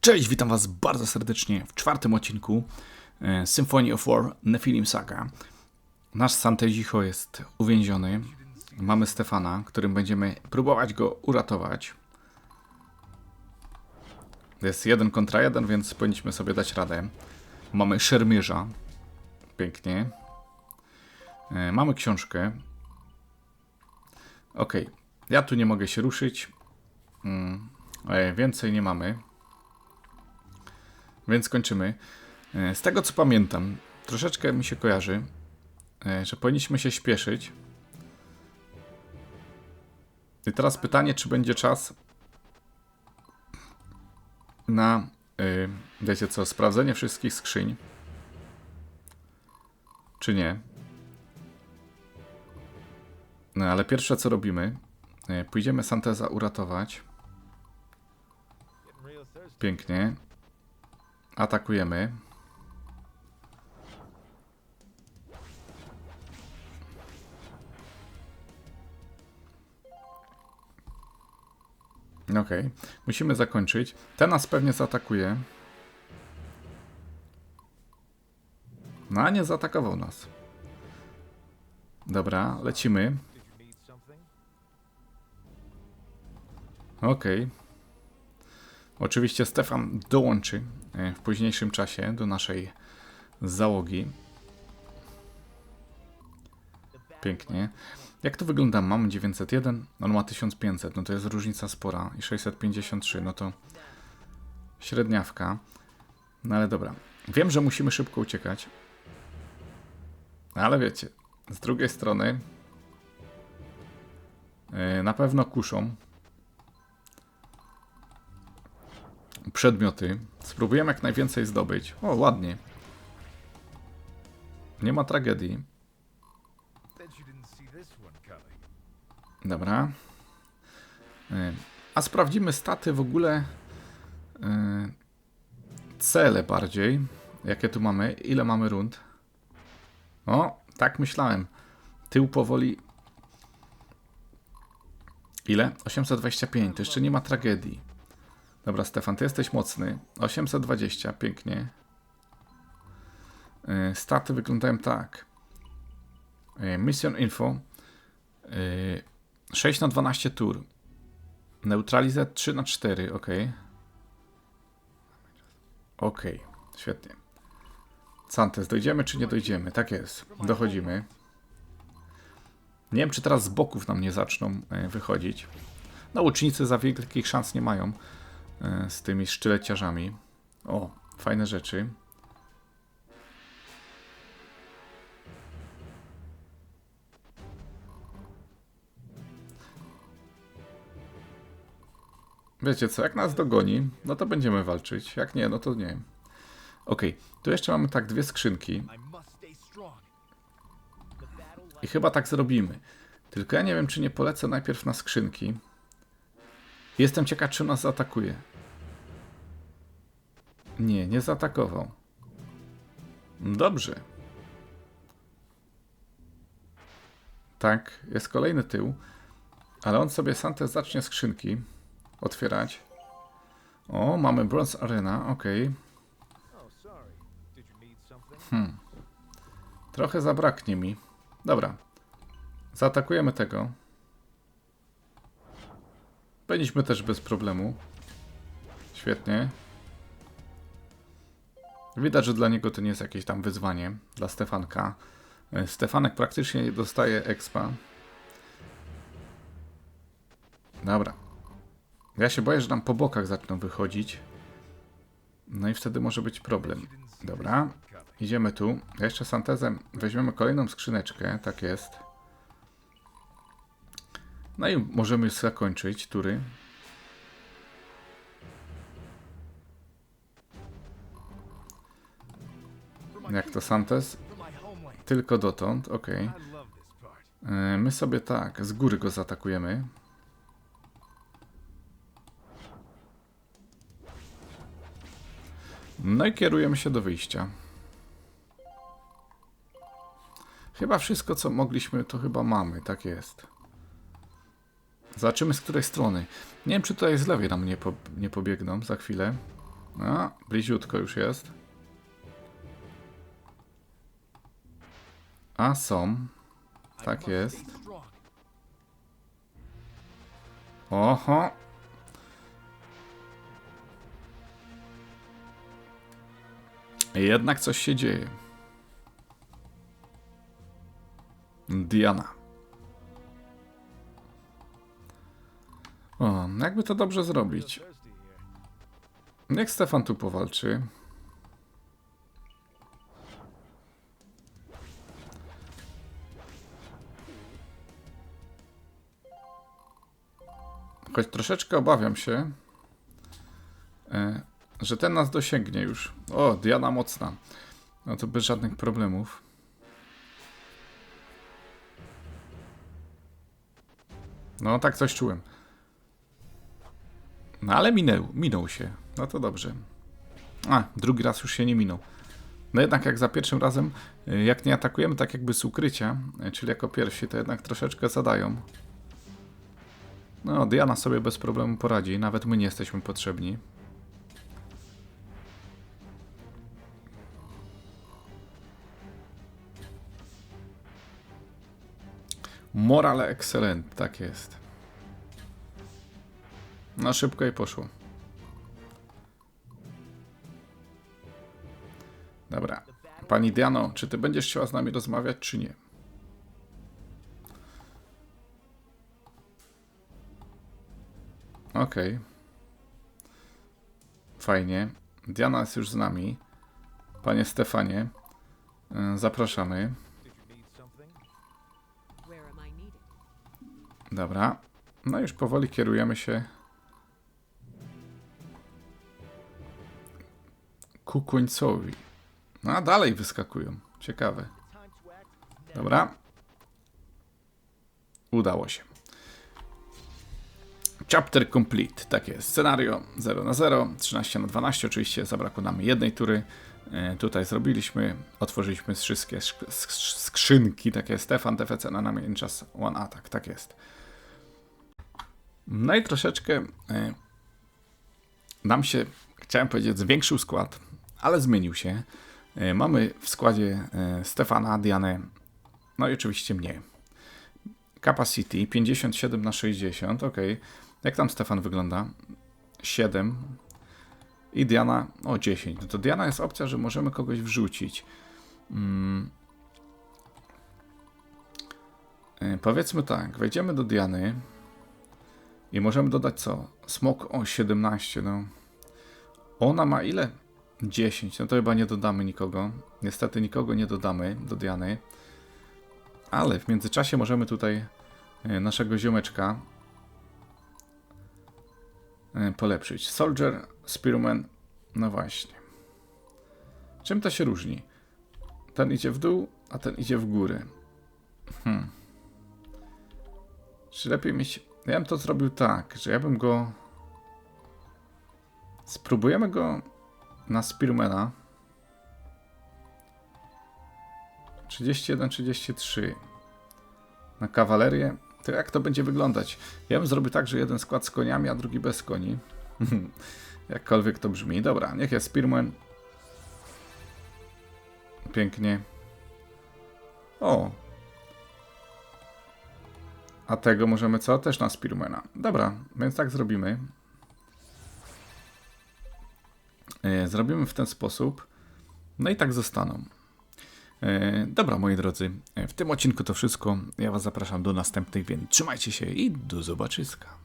Cześć, witam Was bardzo serdecznie w czwartym odcinku e, Symphony of War Nephilim Saga. Nasz Santezicho jest uwięziony. Mamy Stefana, którym będziemy próbować go uratować. Jest jeden kontra jeden, więc powinniśmy sobie dać radę. Mamy szermierza. Pięknie. E, Mamy książkę. Ok, ja tu nie mogę się ruszyć. Mm, e, Więcej nie mamy. Więc kończymy. E, Z tego co pamiętam, troszeczkę mi się kojarzy, e, że powinniśmy się śpieszyć. I teraz pytanie, czy będzie czas na, y, wiecie co, sprawdzenie wszystkich skrzyń, czy nie. No ale pierwsze co robimy, y, pójdziemy Santeza uratować. Pięknie. Atakujemy. Okej, musimy zakończyć. Ten nas pewnie zaatakuje. No, a nie zaatakował nas. Dobra, lecimy. Okej. Oczywiście Stefan dołączy e, w późniejszym czasie do naszej załogi. Pięknie. Jak to wygląda? Mam 901, on ma 1500, no to jest różnica spora. I 653, no to średniawka. No ale dobra. Wiem, że musimy szybko uciekać. Ale wiecie, z drugiej strony e, na pewno kuszą przedmioty. Spróbujemy jak najwięcej zdobyć. O, ładnie. Nie ma tragedii. Dobra. Y, A sprawdzimy staty w ogóle. y, Cele bardziej. Jakie tu mamy? Ile mamy rund? O, tak myślałem. Tył powoli. Ile? 825. To jeszcze nie ma tragedii. Dobra, Stefan, ty jesteś mocny. 820, pięknie. Y, Staty wyglądają tak. Y, Mission info. y, 6 na 12 tur. Neutralizę 3 na 4, ok. Ok, świetnie. Santes, dojdziemy czy nie dojdziemy? Tak jest, dochodzimy. Nie wiem, czy teraz z boków nam nie zaczną e, wychodzić. No, łucznicy za wielkich szans nie mają e, z tymi sztyleciarzami. O, fajne rzeczy. Wiecie co, jak nas dogoni, no to będziemy walczyć. Jak nie, no to nie. Okej, tu jeszcze mamy tak dwie skrzynki I chyba tak zrobimy. Tylko ja nie wiem, czy nie polecę najpierw na skrzynki. Jestem ciekaw, czy nas zaatakuje. Nie, nie zaatakował. Dobrze. Tak, jest kolejny tył. Ale on sobie Santes zacznie skrzynki otwierać. O, mamy Bronze Arena, ok. Something? Trochę zabraknie mi. Dobra. Zaatakujemy tego. Byliśmy też bez problemu. Świetnie. Widać, że dla niego to nie jest jakieś tam wyzwanie. Dla Stefanka. E, Stefanek praktycznie dostaje expa. Dobra. Ja się boję, że nam po bokach zaczną wychodzić. No i wtedy może być problem. Dobra. Idziemy tu. Ja jeszcze Santezem weźmiemy kolejną skrzyneczkę. Tak jest. No i możemy zakończyć tury. Jak to homeland. Tylko dotąd, ok. Part. My sobie tak, z góry go zaatakujemy. No i kierujemy się do wyjścia. Chyba wszystko, co mogliśmy, to chyba mamy, tak jest. Zobaczymy z której strony. Nie wiem, czy tutaj z lewej nam nie, po, nie pobiegną za chwilę. A, bliziutko już jest. A są. Tak jest. Oho. Jednak coś się dzieje. Diana. O, jakby to dobrze zrobić. Niech Stefan tu powalczy. Troszeczkę obawiam się, e, że ten nas dosięgnie już. O, Diana mocna. No to bez żadnych problemów. No, tak coś czułem. No ale minął, minął się. No to dobrze. A, drugi raz już się nie minął. No jednak jak za pierwszym razem, y, jak nie atakujemy tak jakby z ukrycia, y, czyli jako pierwsi, to jednak troszeczkę zadają. No, Diana sobie bez problemu poradzi, nawet my nie jesteśmy potrzebni. Morale excellent, tak jest. No szybko i poszło. Dobra. Pani Diano, czy ty będziesz chciała z nami rozmawiać, czy nie? Okej. Fajnie. Diana jest już z nami. Panie Stefanie, y, zapraszamy. Dobra. No już powoli kierujemy się ku końcowi. No a dalej wyskakują. Ciekawe. Dobra. Udało się. Chapter complete. Takie scenario 0 na 0, 13 na 12. Oczywiście zabrakło nam jednej tury. E, Tutaj zrobiliśmy, otworzyliśmy wszystkie sk- sk- skrzynki, takie Stefan TFC na namień czas One Attack, tak jest. No i troszeczkę e, nam się, chciałem powiedzieć, zwiększył skład, ale zmienił się. E, Mamy w składzie Stefana, Dianę, no i oczywiście mnie. Capacity 57 na 60, ok. Jak tam Stefan wygląda? 7. I Diana o 10. No to Diana jest opcja, że możemy kogoś wrzucić. Mm. E, Powiedzmy tak, wejdziemy do Diany i możemy dodać co? Smok o 17, no. Ona ma ile? 10, no to chyba nie dodamy nikogo. Niestety nikogo nie dodamy do Diany. Ale w międzyczasie możemy tutaj e, naszego ziomeczka polepszyć. Soldier, Spearman, no właśnie. Czym to się różni? Ten idzie w dół, a ten idzie w górę. Hmm. Czy lepiej mieć... Ja bym to zrobił tak, że ja bym go... Spróbujemy go na Spearmana. 31-33. Na kawalerię. To jak to będzie wyglądać? Ja bym zrobił tak, że jeden skład z koniami, a drugi bez koni. Jakkolwiek to brzmi. Dobra, niech jest Spearman. Pięknie. O. A tego możemy co? Też na Spearmana. Dobra, więc tak zrobimy. E, Zrobimy w ten sposób. No i tak zostaną. E, Dobra, moi drodzy, e, w tym odcinku to wszystko. Ja Was zapraszam do następnych, więc trzymajcie się i do zobaczyska.